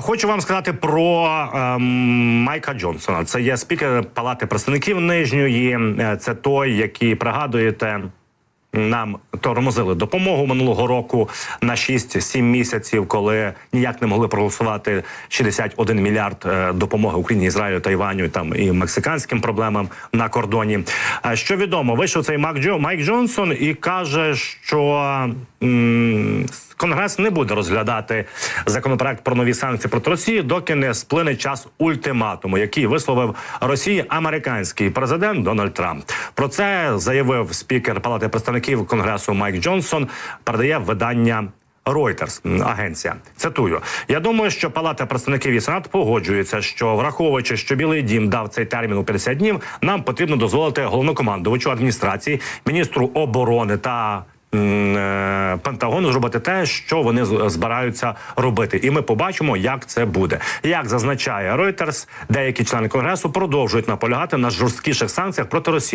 Хочу вам сказати про ем, Майка Джонсона. Це є спікер Палати представників нижньої. Е, Це той, який пригадуєте. Нам тормозили допомогу минулого року на 6-7 місяців, коли ніяк не могли проголосувати 61 мільярд е, допомоги Україні, Ізраїлю, Тайваню там і мексиканським проблемам на кордоні. Що відомо, вийшов цей Мак Джо Майк Джонсон і каже, що м, Конгрес не буде розглядати законопроект про нові санкції проти Росії, доки не сплине час ультиматуму, який висловив Росії американський президент Дональд Трамп. Про це заявив спікер Палати представників Конгресу Майк Джонсон. Передає видання. Reuters, агенція цитую. Я думаю, що Палата представників і Сенат погоджується, що враховуючи, що Білий Дім дав цей термін у 50 днів, нам потрібно дозволити головнокомандувачу адміністрації, міністру оборони та е, Пентагону зробити те, що вони збираються робити, і ми побачимо, як це буде. Як зазначає Reuters, деякі члени конгресу продовжують наполягати на жорсткіших санкціях проти Росії.